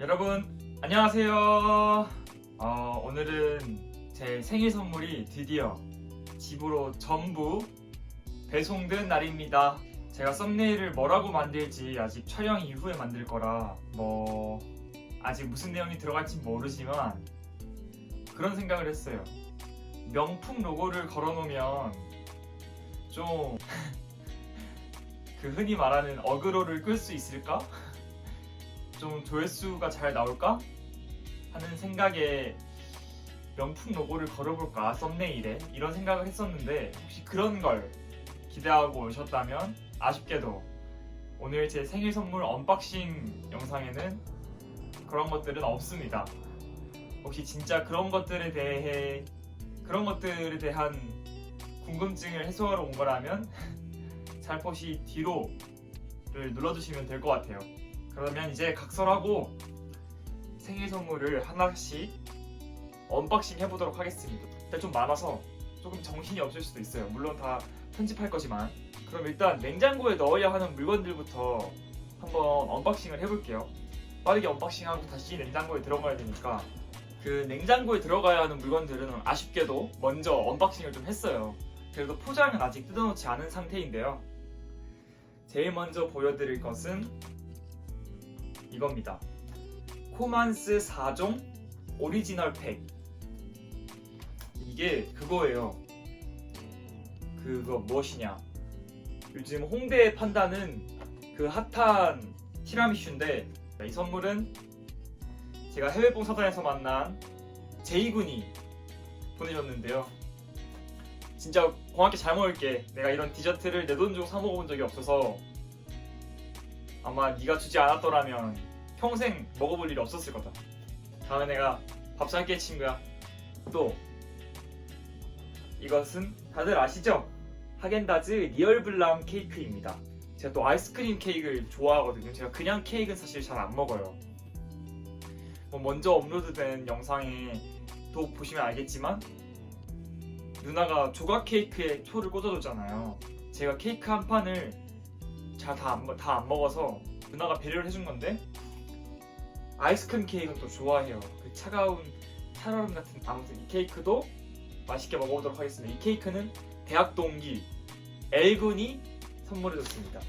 여러분 안녕하세요. 어, 오늘은 제 생일 선물이 드디어 집으로 전부 배송된 날입니다. 제가 썸네일을 뭐라고 만들지 아직 촬영 이후에 만들 거라 뭐 아직 무슨 내용이 들어갈지 모르지만 그런 생각을 했어요. 명품 로고를 걸어놓으면 좀 그 흔히 말하는 어그로를 끌 수 있을까? 좀 조회수가 잘 나올까? 하는 생각에 명품 로고를 걸어볼까 썸네일에 이런 생각을 했었는데 혹시 그런 걸 기대하고 오셨다면 아쉽게도 오늘 제 생일 선물 언박싱 영상에는 그런 것들은 없습니다. 혹시 진짜 그런 것들에 대해 그런 것들에 대한 궁금증을 해소하러 온 거라면 살포시 뒤로를 눌러주시면 될 것 같아요. 그러면 이제 각설하고 생일 선물을 하나씩 언박싱 해보도록 하겠습니다. 근데 좀 많아서 조금 정신이 없을 수도 있어요. 물론 다 편집할 거지만. 그럼 일단 냉장고에 넣어야 하는 물건들부터 한번 언박싱을 해볼게요. 빠르게 언박싱하고 다시 냉장고에 들어가야 되니까 그 냉장고에 들어가야 하는 물건들은 아쉽게도 먼저 언박싱을 좀 했어요. 그래도 포장은 아직 뜯어놓지 않은 상태인데요. 제일 먼저 보여드릴 것은 이겁니다. 코만스 4종 오리지널 팩. 이게 그거예요. 그거 무엇이냐? 요즘 홍대에 판다는 그 핫한 티라미슈인데 이 선물은 제가 해외 봉 사단에서 만난 제이군이 보내줬는데요. 진짜 고맙게 잘 먹을게. 내가 이런 디저트를 내 돈 주고 사 먹어본 적이 없어서 아마 네가 주지 않았더라면 평생 먹어볼 일이 없었을 거다. 다음에 내가 밥 살게 친구야. 또 이것은 다들 아시죠? 하겐다즈 리얼 블랑 케이크입니다. 제가 또 아이스크림 케이크를 좋아하거든요. 제가 그냥 케이크는 사실 잘 안 먹어요. 뭐 먼저 업로드된 영상에 또 보시면 알겠지만 누나가 조각 케이크에 초를 꽂아줬잖아요. 제가 케이크 한 판을 잘 다안 다 안 먹어서 누나가 배려를 해준 건데 아이스크림 케이크는 또 좋아해요. 그 차가운 살얼음 같은 아무튼 이 케이크도 맛있게 먹어보도록 하겠습니다. 이 케이크는 대학 동기 엘군이 선물해줬습니다.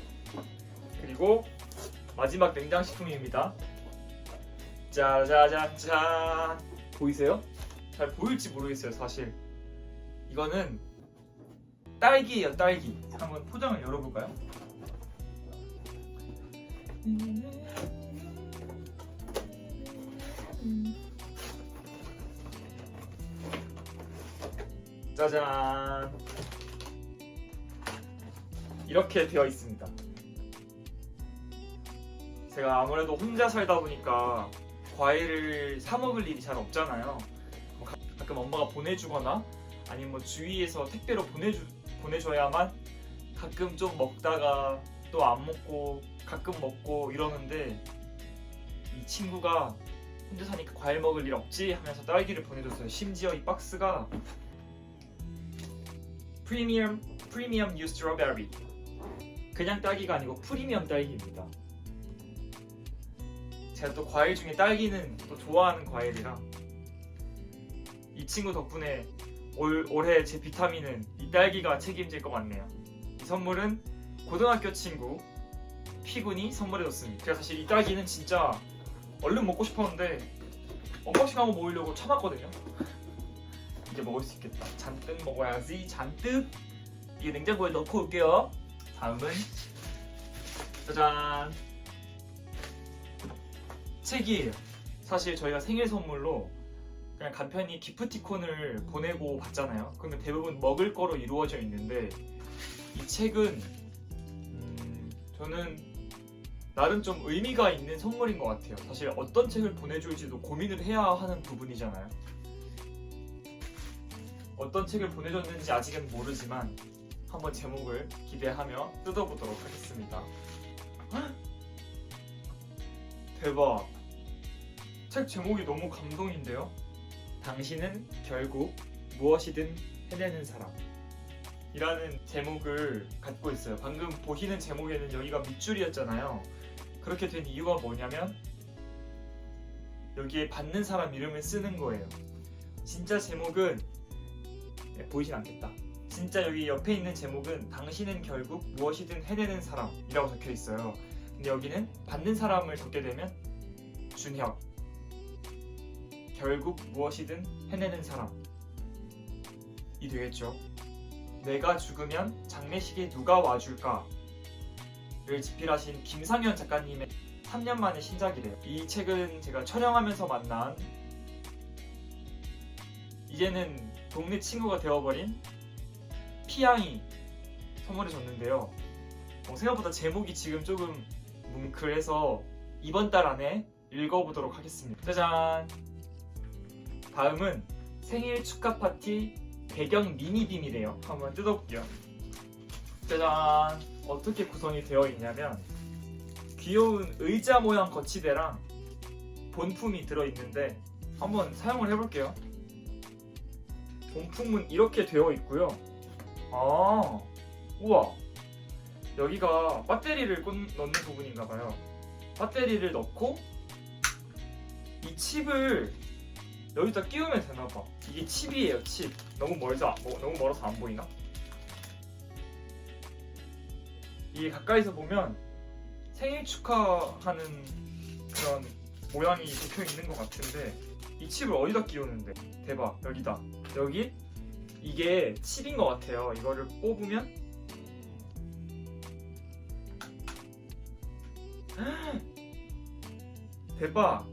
그리고 마지막 냉장식품입니다. 짜자잔짠 보이세요? 잘 보일지 모르겠어요 사실 이거는 딸기예요 딸기 한번 포장을 열어볼까요? 짜잔. 이렇게 되어 있습니다. 제가 아무래도 혼자 살다 보니까 과일을 사 먹을 일이 잘 없잖아요. 뭐 가- 가끔 엄마가 보내주거나 아니면 뭐 주위에서 택배로 보내주, 보내줘야만 가끔 좀 먹다가 또 안 먹고 가끔 먹고 이러는데 이 친구가 혼자 사니까 과일 먹을 일 없지 하면서 딸기를 보내줬어요. 심지어 이 박스가 프리미엄 프리미엄 뉴 스트로베리 그냥 딸기가 아니고 프리미엄 딸기입니다. 제가 또 과일 중에 딸기는 또 좋아하는 과일이라 이 친구 덕분에 올, 올해 제 비타민은 이 딸기가 책임질 것 같네요. 이 선물은 고등학교 친구 피군이 선물해줬습니다. 제가 사실 이 딸기는 진짜 얼른 먹고 싶었는데 언박싱하고 모이려고 참았거든요. 이제 먹을 수 있겠다. 잔뜩 먹어야지. 잔뜩. 이게 냉장고에 넣고 올게요. 다음은 짜잔. 책이에요. 사실 저희가 생일 선물로 그냥 간편히 기프티콘을 보내고 받잖아요. 그러면 대부분 먹을 거로 이루어져 있는데 이 책은 음, 저는 나름 좀 의미가 있는 선물인 것 같아요. 사실 어떤 책을 보내줄지도 고민을 해야 하는 부분이잖아요. 어떤 책을 보내줬는지 아직은 모르지만 한번 제목을 기대하며 뜯어보도록 하겠습니다. 헉! 대박! 책 제목이 너무 감동인데요. 당신은 결국 무엇이든 해내는 사람. 이라는 제목을 갖고 있어요. 방금 보시는 제목에는 여기가 밑줄이었잖아요. 그렇게 된 이유가 뭐냐면 여기에 받는 사람 이름을 쓰는 거예요. 진짜 제목은 네, 보이진 않겠다. 진짜 여기 옆에 있는 제목은 당신은 결국 무엇이든 해내는 사람이라고 적혀 있어요. 근데 여기는 받는 사람을 적게 되면 준혁. 결국 무엇이든 해내는 사람이 되겠죠. 내가 죽으면 장례식에 누가 와줄까? 를 집필하신 김상현 작가님의 3년 만의 신작이래요. 이 책은 제가 촬영하면서 만난 이제는 동네 친구가 되어버린 피양이 선물해 줬는데요. 어, 생각보다 제목이 지금 조금 뭉클해서 이번 달 안에 읽어보도록 하겠습니다. 짜잔! 다음은 생일 축하 파티 배경 미니빔이래요. 한번 뜯어볼게요. 짜잔! 어떻게 구성이 되어 있냐면 귀여운 의자 모양 거치대랑 본품이 들어있는데 한번 사용을 해볼게요. 본품은 이렇게 되어 있고요. 아, 우와. 여기가 배터리를 꽂, 넣는 부분인가 봐요. 배터리를 넣고 이 칩을 여기다 끼우면 되나봐. 이게 칩이에요, 칩. 너무 멀서 안- 뭐, 너무 멀어서 안 보이나? 이게 가까이서 보면 생일 축하하는 그런 모양이 적혀 있는 것 같은데 이 칩을 어디다 끼우는데? 대박 여기다 여기 이게 칩인 것 같아요. 이거를 뽑으면 대박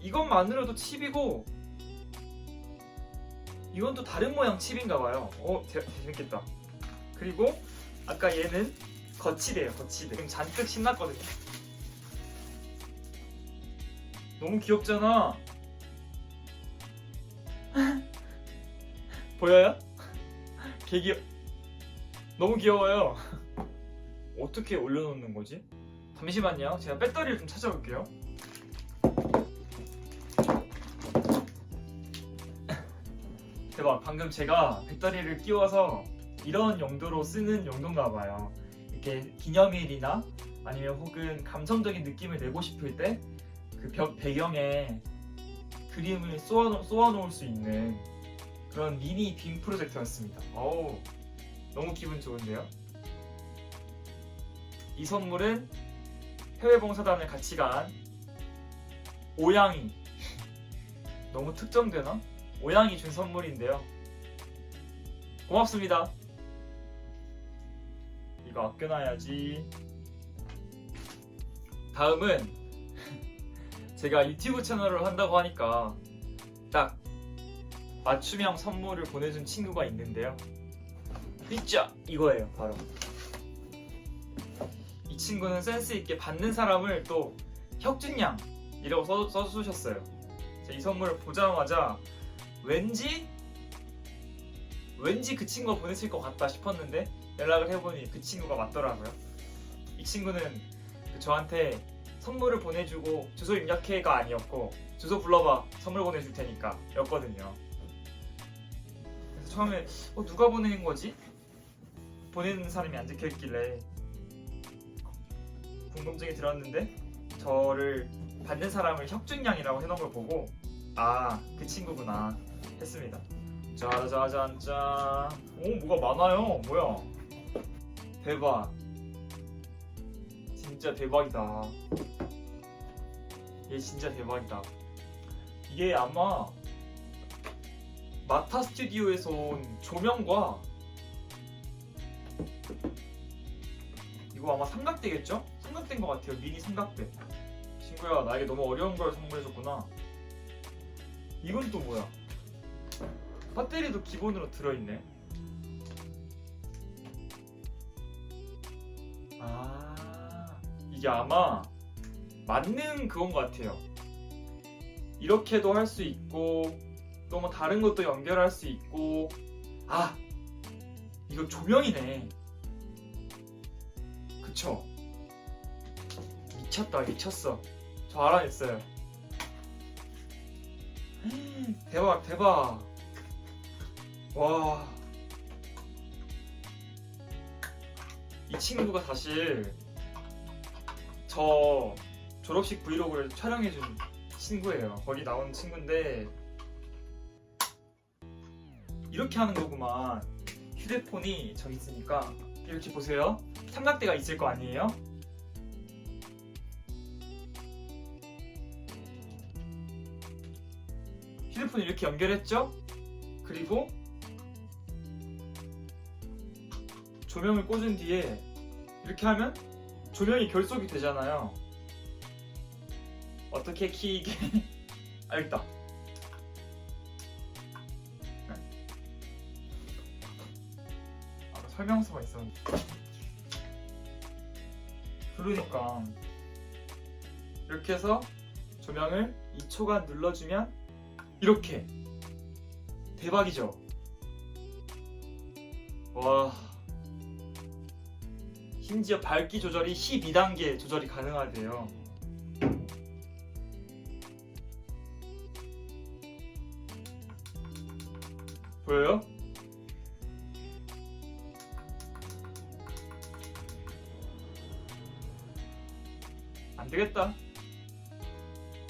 이것만으로도 칩이고 이건 또 다른 모양 칩인가 봐요. 어 재, 재밌겠다. 그리고 아까 얘는 거치대예요 거치대. 지금 잔뜩 신났거든요. 너무 귀엽잖아. 보여요? 개 귀여. 너무 귀여워요. 어떻게 올려놓는 거지? 잠시만요. 제가 배터리를 좀 찾아볼게요. 대박. 방금 제가 배터리를 끼워서 이런 용도로 쓰는 용도인가 봐요. 이렇게 기념일이나 아니면 혹은 감성적인 느낌을 내고 싶을 때 그 배경에 그림을 쏘아, 쏘아 놓을 수 있는 그런 미니 빔 프로젝트였습니다. 어우, 너무 기분 좋은데요? 이 선물은 해외봉사단을 같이 간 오양이 너무 특정되나? 오양이 준 선물인데요. 고맙습니다. 이거 아껴놔야지. 다음은 제가 유튜브 채널을 한다고 하니까 딱 맞춤형 선물을 보내준 친구가 있는데요. 삐짜 이거예요, 바로. 이 친구는 센스 있게 받는 사람을 또 혁준양 이라고 써, 써주셨어요. 이 선물을 보자마자 왠지 왠지 그 친구가 보냈을 것 같다 싶었는데 연락을 해보니 그 친구가 맞더라고요. 이 친구는 그 저한테 선물을 보내주고 주소 입력해가 아니었고 주소 불러봐 선물 보내줄 테니까 였거든요. 그래서 처음에 어, 누가 보내는 거지? 보내는 사람이 안 적혀 있길래 궁금증이 들었는데 저를 받는 사람을 혁준양이라고 해놓은 걸 보고 아 그 친구구나 했습니다. 짜자잔짠 오 뭐가 많아요. 뭐야? 대박. 진짜 대박이다. 얘 진짜 대박이다. 이게 아마 마타 스튜디오에서 온 조명과 이거 아마 삼각대겠죠? 삼각대인 것 같아요. 미니 삼각대. 친구야 나에게 너무 어려운 걸 선물해줬구나. 이건 또 뭐야 배터리도 기본으로 들어있네. 아 이게 아마 맞는 그건 것 같아요. 이렇게도 할 수 있고 또 뭐 다른 것도 연결할 수 있고. 아 이거 조명이네. 그쵸? 미쳤다 미쳤어. 저 알아냈어요. 대박 대박 와. 이 친구가 사실 저 졸업식 브이로그를 촬영해준 친구예요. 거기 나온 친구인데 이렇게 하는 거구만. 휴대폰이 저기 있으니까 이렇게 보세요. 삼각대가 있을 거 아니에요? 휴대폰 이렇게 연결했죠? 그리고 조명을 꽂은 뒤에 이렇게 하면 조명이 결속이 되잖아요. 어떻게 키게? 아, 있다. 네. 아, 설명서가 있었는데. 그러니까 이렇게 해서 조명을 2초간 눌러주면 이렇게 대박이죠. 와. 심지어 밝기 조절이 12단계 조절이 가능하대요. 보여요? 안 되겠다.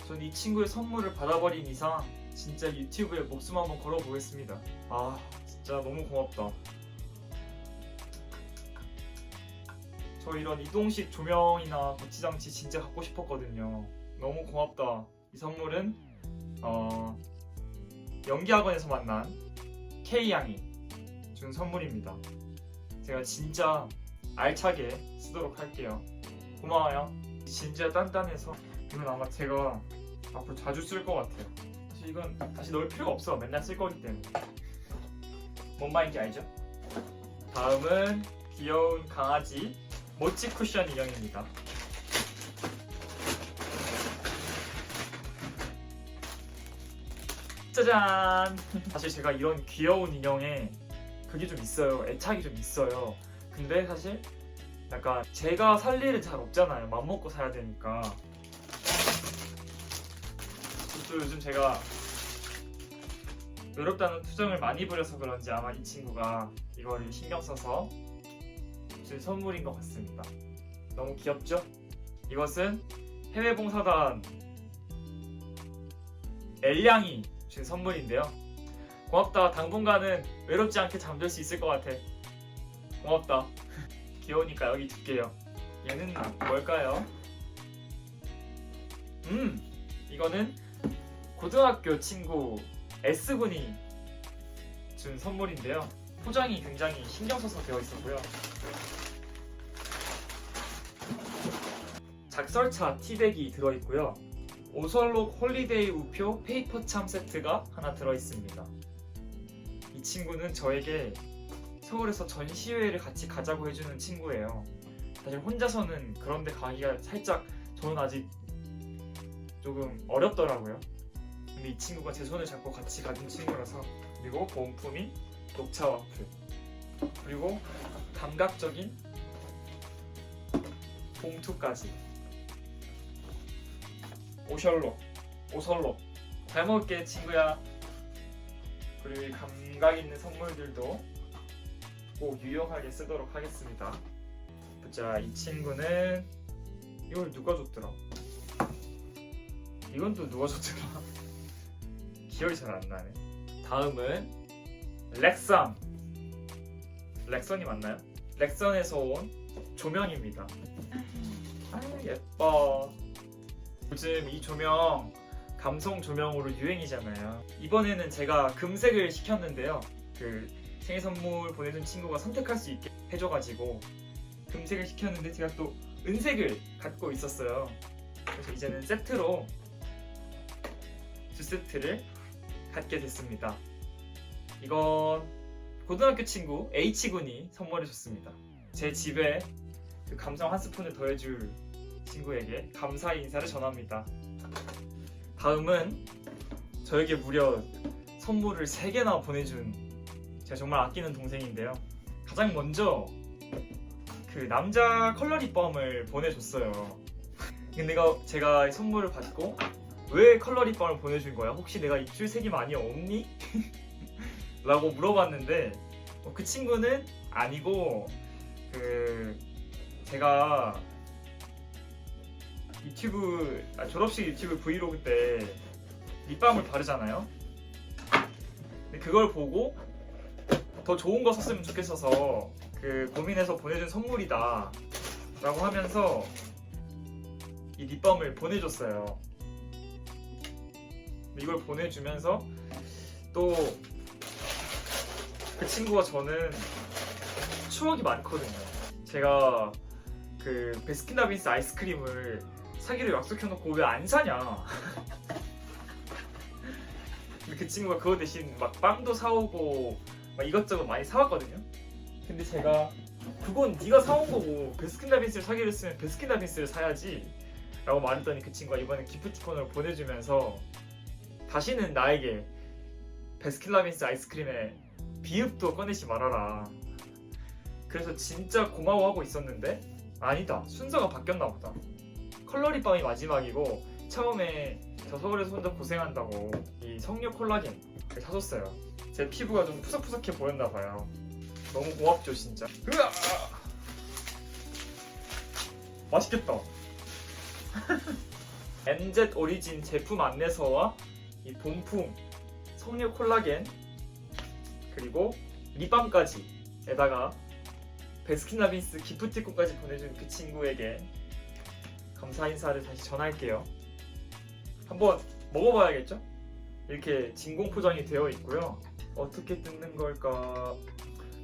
전 이 친구의 선물을 받아버린 이상 진짜 유튜브에 목숨 한번 걸어보겠습니다. 아, 진짜 너무 고맙다. 저 이런 이동식 조명이나 거치장치 진짜 갖고 싶었거든요. 너무 고맙다. 이 선물은 어, 연기학원에서 만난 K 양이 준 선물입니다. 제가 진짜 알차게 쓰도록 할게요. 고마워요. 진짜 단단해서 이건 아마 제가 앞으로 자주 쓸 것 같아요. 사실 이건 다시 넣을 필요가 없어. 맨날 쓸 거기 때문에. 뭔 말인지 알죠? 다음은 귀여운 강아지 모찌 쿠션 인형입니다. 짜잔! 사실 제가 이런 귀여운 인형에 그게 좀 있어요. 애착이 좀 있어요. 근데 사실 약간 제가 살 일은 잘 없잖아요. 맘먹고 사야 되니까. 또 요즘 제가 외롭다는 투정을 많이 부려서 그런지 아마 이 친구가 이거를 신경 써서 준 선물인 것 같습니다. 너무 귀엽죠? 이것은 해외봉사단 엘량이 준 선물인데요. 고맙다. 당분간은 외롭지 않게 잠들 수 있을 것 같아. 고맙다. 귀여우니까 여기 둘게요. 얘는 뭘까요? 음, 이거는 고등학교 친구 S군이 준 선물인데요. 포장이 굉장히 신경 써서 되어 있었고요. 작설차 티백이 들어있고요. 오설록 홀리데이 우표 페이퍼 참 세트가 하나 들어있습니다. 이 친구는 저에게 서울에서 전시회를 같이 가자고 해주는 친구예요. 사실 혼자서는 그런데 가기가 살짝 저는 아직 조금 어렵더라고요. 근데 이 친구가 제 손을 잡고 같이 가준 친구라서 그리고 본품이 녹차 와플 그리고 감각적인 봉투까지 오셜록 오설록 잘 먹을게 친구야. 그리고 이 감각 있는 선물들도 꼭 유용하게 쓰도록 하겠습니다. 보자 이 친구는 이걸 누가 줬더라? 이건 또 누가 줬더라? 기억이 잘 안 나네. 다음은 렉선. 렉선이 맞나요? 렉선에서 온 조명입니다. 아 예뻐 요즘 이 조명 감성 조명으로 유행이잖아요. 이번에는 제가 금색을 시켰는데요. 그 생일 선물 보내준 친구가 선택할 수 있게 해줘가지고 금색을 시켰는데 제가 또 은색을 갖고 있었어요. 그래서 이제는 세트로 두 세트를 갖게 됐습니다. 이건 고등학교 친구 H군이 선물해줬습니다. 제 집에 그 감성 한 스푼을 더해줄 친구에게 감사의 인사를 전합니다. 다음은 저에게 무려 선물을 3개나 보내준 제가 정말 아끼는 동생인데요. 가장 먼저 그 남자 컬러 립밤을 보내줬어요. 근데 내가 제가 이 선물을 받고 왜 컬러 립밤을 보내준 거야? 혹시 내가 입술 색이 많이 없니? 라고 물어봤는데 어, 그 친구는 아니고 그 제가 유튜브 아, 졸업식 유튜브 브이로그 때 립밤을 바르잖아요. 근데 그걸 보고 더 좋은 거 썼으면 좋겠어서 그 고민해서 보내준 선물이다 라고 하면서 이 립밤을 보내줬어요. 이걸 보내주면서 또 그 친구가 저는 추억이 많거든요. 제가 그 베스킨라빈스 아이스크림을 사기로 약속해놓고 왜 안 사냐? 그 친구가 그거 대신 막 빵도 사오고 막 이것저것 많이 사왔거든요. 근데 제가 그건 네가 사온 거고 베스킨라빈스를 사기로 했으면 베스킨라빈스를 사야지 라고 말했더니 그 친구가 이번에 기프티콘을 보내주면서 다시는 나에게 베스킨라빈스 아이스크림에 비읍도 꺼내지 말아라 그래서 진짜 고마워하고 있었는데 아니다 순서가 바뀌었나 보다 컬러립밤이 마지막이고 처음에 저 서울에서 혼자 고생한다고 이 석류 콜라겐을 사줬어요. 제 피부가 좀 푸석푸석해 보였나 봐요. 너무 고맙죠 진짜. 으아! 맛있겠다. MZ 오리진 제품 안내서와 이 본품 석류 콜라겐 그리고 립밤까지 에다가 베스킨라빈스 기프티콘까지 보내준 그 친구에게 감사 인사를 다시 전할게요. 한번 먹어봐야겠죠? 이렇게 진공 포장이 되어 있고요. 어떻게 뜯는 걸까?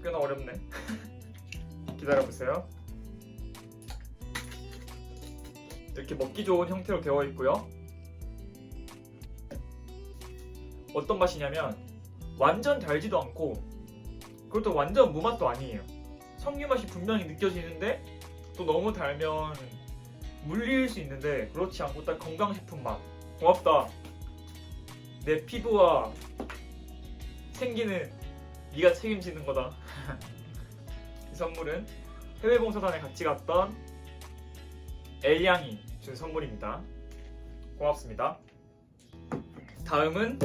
꽤나 어렵네. 기다려보세요. 이렇게 먹기 좋은 형태로 되어 있고요. 어떤 맛이냐면 완전 달지도 않고 그것도 완전 무맛도 아니에요. 석류 맛이 분명히 느껴지는데 또 너무 달면 물릴 수 있는데 그렇지 않고 딱 건강식품 맛. 고맙다. 내 피부와 생기는 네가 책임지는 거다. 이 선물은 해외 봉사단에 같이 갔던 엘양이 준 선물입니다. 고맙습니다. 다음은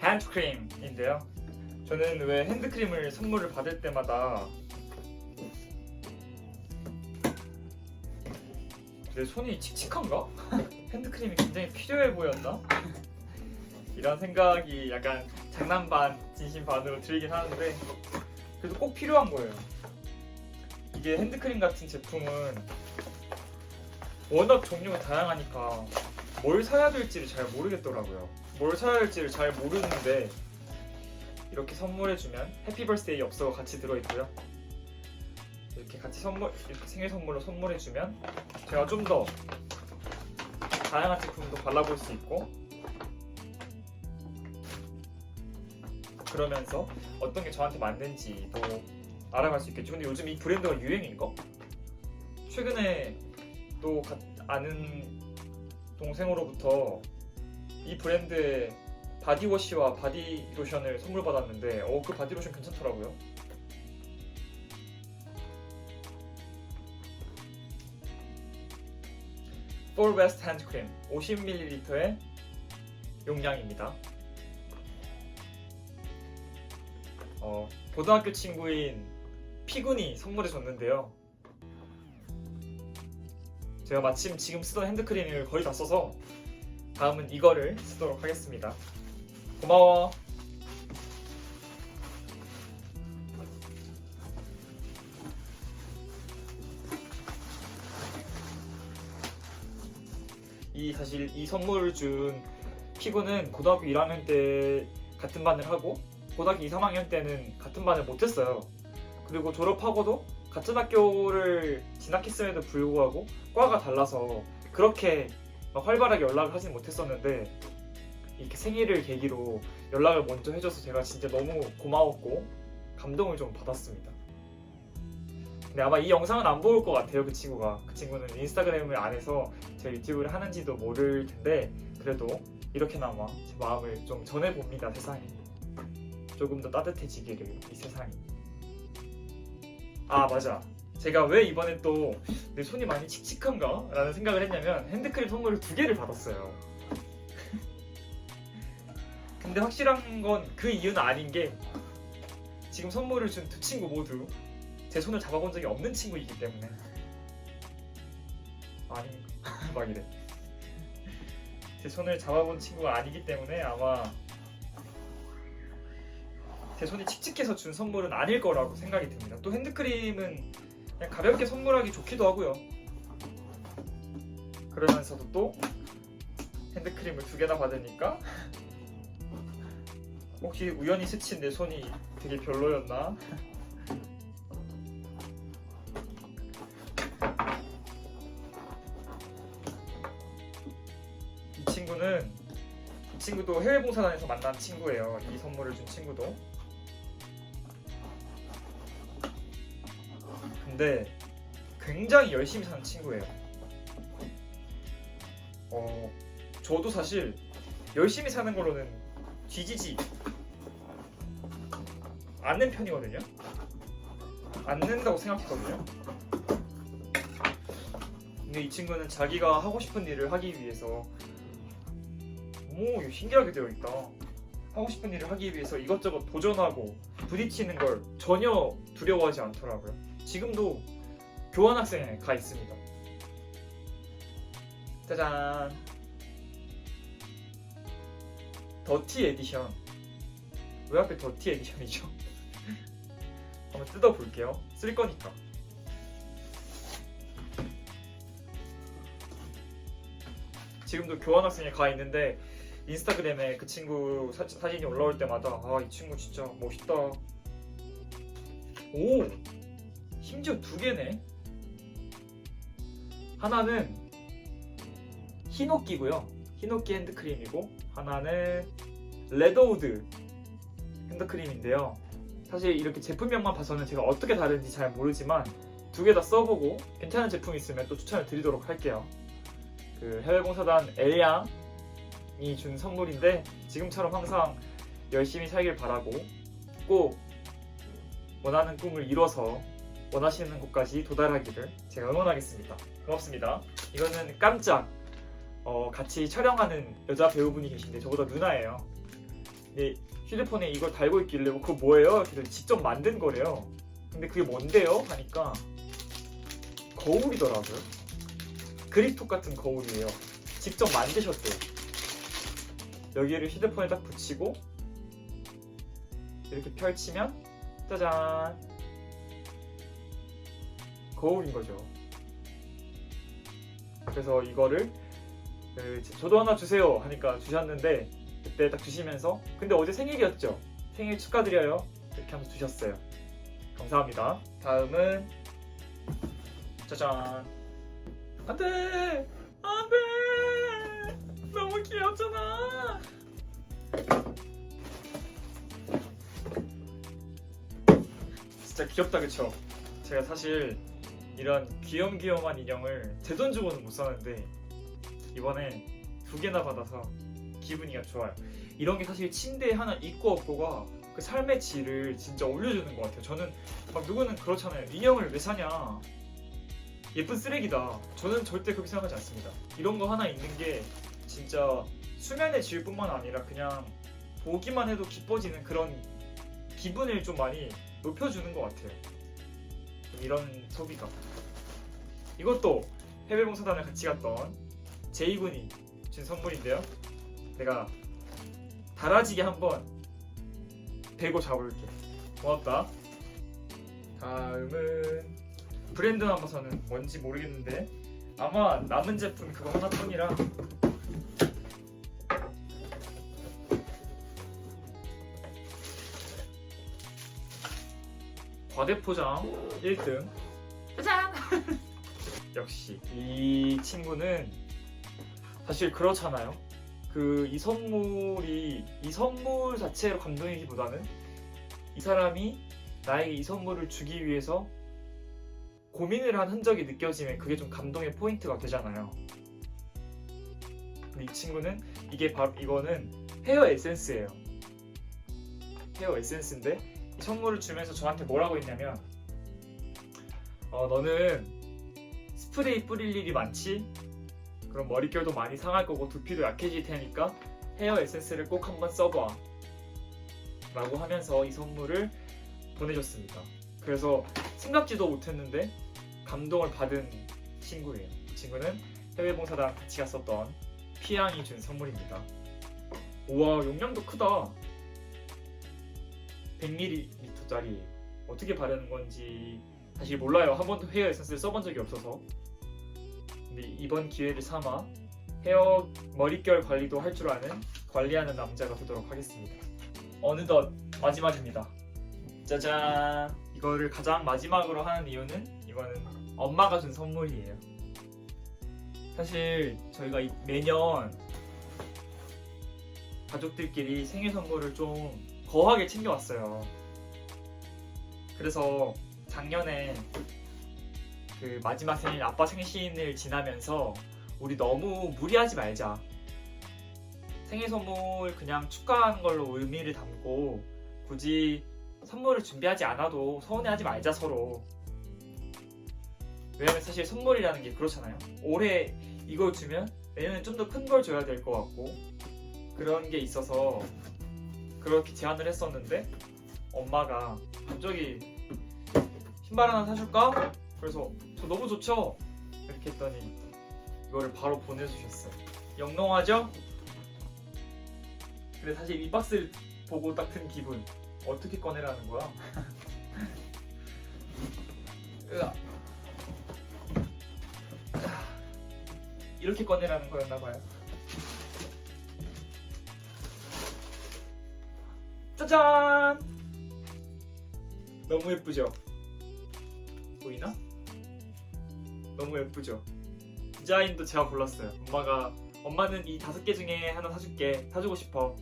핸드크림인데요. 저는 왜 핸드크림을 선물을 받을 때마다 내 손이 칙칙한가? 핸드크림이 굉장히 필요해 보였나? 이런 생각이 약간 장난 반 진심 반으로 들긴 하는데 그래도 꼭 필요한 거예요. 이게 핸드크림 같은 제품은 워낙 종류가 다양하니까 뭘 사야 될지를 잘 모르겠더라고요. 뭘 사야 할지를 잘 모르는데 이렇게 선물해주면 해피 벌스데이 엽서가 같이 들어있고요. 같이 선물 이렇게 생일 선물로 선물해 주면 제가 좀 더 다양한 제품도 발라볼 수 있고 그러면서 어떤 게 저한테 맞는지도 알아갈 수 있겠죠. 근데 요즘 이 브랜드가 유행인가? 최근에 또 가- 아는 동생으로부터 이 브랜드의 바디워시와 바디로션을 선물 받았는데 어, 그 바디로션 괜찮더라고요. 폴 웨스트 핸드크림 50ml의 용량입니다. 어, 고등학교 친구인 피군이 선물해 줬는데요. 제가 마침 지금 쓰던 핸드크림을 거의 다 써서 다음은 이거를 쓰도록 하겠습니다. 고마워. 이 사실 이 선물을 준 피구는 고등학교 1학년 때 같은 반을 하고 고등학교 2, 3학년 때는 같은 반을 못했어요. 그리고 졸업하고도 같은 학교를 진학했음에도 불구하고 과가 달라서 그렇게 막 활발하게 연락을 하진 못했었는데 이렇게 생일을 계기로 연락을 먼저 해줘서 제가 진짜 너무 고마웠고 감동을 좀 받았습니다. 근데 아마 이 영상은 안볼것 같아요 그 친구가. 그 친구는 인스타그램을 안 해서 제 유튜브를 하는지도 모를 텐데 그래도 이렇게나마 제 마음을 좀 전해봅니다 세상에 조금 더 따뜻해지기를 이 세상이. 아 맞아. 제가 왜 이번에 또 내 손이 많이 칙칙한가? 라는 생각을 했냐면 핸드크림 선물을 두 개를 받았어요. 근데 확실한 건 그 이유는 아닌 게 지금 선물을 준 두 친구 모두 제 손을 잡아본 적이 없는 친구이기 때문에. 아니 막 이래. 제 손을 잡아본 친구가 아니기 때문에 아마 제 손이 칙칙해서 준 선물은 아닐 거라고 생각이 듭니다. 또 핸드크림은 그냥 가볍게 선물하기 좋기도 하고요. 그러면서도 또 핸드크림을 두 개나 받으니까 혹시 우연히 스친 내 손이 되게 별로였나? 친구도 해외 봉사단에서 만난 친구예요. 이 선물을 준 친구도. 근데 굉장히 열심히 사는 친구예요. 어, 저도 사실 열심히 사는 걸로는 뒤지지 않는 편이거든요. 않는다고 생각했거든요. 근데 이 친구는 자기가 하고 싶은 일을 하기 위해서 오 이거 신기하게 되어 있다. 하고 싶은 일을 하기 위해서 이것저것 도전하고 부딪히는 걸 전혀 두려워하지 않더라고요. 지금도 교환학생에 가 있습니다. 짜잔. 더티 에디션. 왜 하필 더티 에디션이죠? 한번 뜯어볼게요. 쓸 거니까. 지금도 교환학생에 가 있는데 인스타그램에 그 친구 사, 사진이 올라올 때마다 아 이 친구 진짜 멋있다. 오 심지어 두 개네. 하나는 히노끼고요. 히노끼 핸드크림이고 하나는 레더우드 핸드크림인데요. 사실 이렇게 제품명만 봐서는 제가 어떻게 다른지 잘 모르지만 두 개 다 써보고 괜찮은 제품 있으면 또 추천을 드리도록 할게요. 그 해외봉사단 엘양 이 준 선물인데 지금처럼 항상 열심히 살길 바라고 꼭 원하는 꿈을 이뤄서 원하시는 곳까지 도달하기를 제가 응원하겠습니다. 고맙습니다. 이거는 깜짝 어, 같이 촬영하는 여자 배우분이 계신데 저보다 누나예요. 근데 휴대폰에 이걸 달고 있길래 어, 그거 뭐예요? 그래서 직접 만든 거래요. 근데 그게 뭔데요? 하니까 거울이더라고요. 그립톡 같은 거울이에요. 직접 만드셨대요. 여기를 휴대폰에 딱 붙이고 이렇게 펼치면 짜잔. 거울인 거죠. 그래서 이거를 그, 저도 하나 주세요 하니까 주셨는데 그때 딱 주시면서 근데 어제 생일이었죠? 생일 축하드려요. 이렇게 하면서 주셨어요. 감사합니다. 다음은 짜잔. 안돼! 안돼! 너무 귀엽잖아 진짜 귀엽다 그쵸 제가 사실 이런 귀염귀염한 인형을 제 돈 주고는 못 사는데 이번에 두 개나 받아서 기분이가 좋아요. 이런 게 사실 침대에 하나 있고 없고가 그 삶의 질을 진짜 올려주는 것 같아요. 저는 막 누구는 그렇잖아요. 인형을 왜 사냐? 예쁜 쓰레기다. 저는 절대 그렇게 생각하지 않습니다. 이런 거 하나 있는 게 진짜 수면의 질뿐만 아니라 그냥 보기만 해도 기뻐지는 그런 기분을 좀 많이 높여주는 것 같아요. 이런 소비가. 이것도 해외봉사단을 같이 갔던 제이군이 준 선물인데요. 내가 달아지게 한번 대고 잡을게. 고맙다. 다음은 브랜드만 봐서는 뭔지 모르겠는데 아마 남은 제품 그거 하나뿐이라 과대포장 1등 짜잔 역시 이 친구는 사실 그렇잖아요. 그 이 선물이 이 선물 자체로 감동이기보다는 이 사람이 나에게 이 선물을 주기 위해서 고민을 한 흔적이 느껴지면 그게 좀 감동의 포인트가 되잖아요. 근데 이 친구는 이게 바로 이거는 헤어 에센스예요. 헤어 에센스인데 이 선물을 주면서 저한테 뭐라고 했냐면 어, 너는 스프레이 뿌릴 일이 많지? 그럼 머릿결도 많이 상할 거고 두피도 약해질 테니까 헤어 에센스를 꼭 한번 써봐. 라고 하면서 이 선물을 보내줬습니다. 그래서 생각지도 못했는데 감동을 받은 친구예요. 이 친구는 해외 봉사단 같이 갔었던 피양이 준 선물입니다. 우와 용량도 크다. 100ml짜리 어떻게 바르는 건지 사실 몰라요. 한 번도 헤어 에센스를 써본 적이 없어서. 근데 이번 기회를 삼아 헤어 머릿결 관리도 할 줄 아는 관리하는 남자가 되도록 하겠습니다. 어느덧 마지막입니다. 짜잔. 이거를 가장 마지막으로 하는 이유는 이거는 엄마가 준 선물이에요. 사실 저희가 이- 매년 가족들끼리 생일 선물을 좀 거하게 챙겨왔어요. 그래서 작년에 그 마지막 생일 아빠 생신을 지나면서 우리 너무 무리하지 말자. 생일 선물 그냥 축하하는 걸로 의미를 담고 굳이 선물을 준비하지 않아도 서운해하지 말자 서로. 왜냐면 사실 선물이라는 게 그렇잖아요. 올해 이걸 주면 내년에 좀 더 큰 걸 줘야 될 것 같고 그런 게 있어서 그렇게 제안을 했었는데 엄마가 갑자기 신발 하나 사줄까? 그래서 저 너무 좋죠? 이렇게 했더니 이거를 바로 보내주셨어요. 영롱하죠? 근데 사실 이 박스를 보고 딱 든 기분 어떻게 꺼내라는 거야? 으아. 이렇게 꺼내라는 거였나 봐요. 짜잔! 너무 예쁘죠? 보이나? 너무 예쁘죠? 디자인도 제가 골랐어요. 엄마가 엄마는 이 다섯 개 중에 하나 사줄게. 사주고 싶어.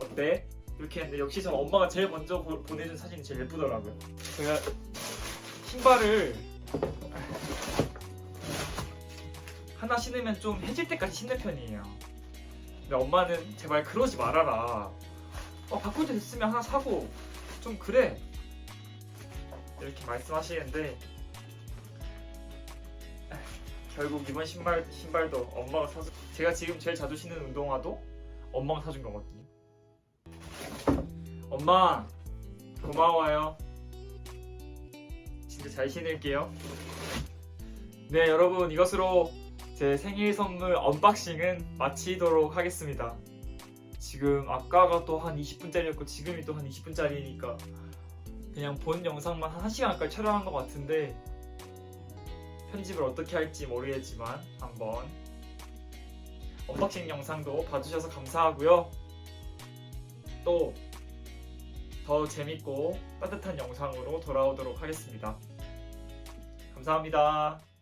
어때? 이렇게 했는데 역시 저 엄마가 제일 먼저 보- 보내준 사진이 제일 예쁘더라고요. 제가 신발을 하나 신으면 좀 해질 때까지 신는 편이에요. 근데 엄마는 제발 그러지 말아라. 어, 바꿀 때 됐으면 하나 사고 좀 그래. 이렇게 말씀하시는데 아, 결국 이번 신발 신발도 엄마가 사준. 제가 지금 제일 자주 신는 운동화도 엄마가 사준 거거든요. 엄마 고마워요. 진짜 잘 신을게요. 네 여러분 이것으로 제 생일 선물 언박싱은 마치도록 하겠습니다. 지금 아까가 또 한 20분짜리였고 지금이 또 한 20분짜리니까 그냥 본 영상만 한 1시간 가까이 촬영한 것 같은데 편집을 어떻게 할지 모르겠지만 한번 언박싱 영상도 봐주셔서 감사하고요. 또 더 재밌고 따뜻한 영상으로 돌아오도록 하겠습니다. 감사합니다.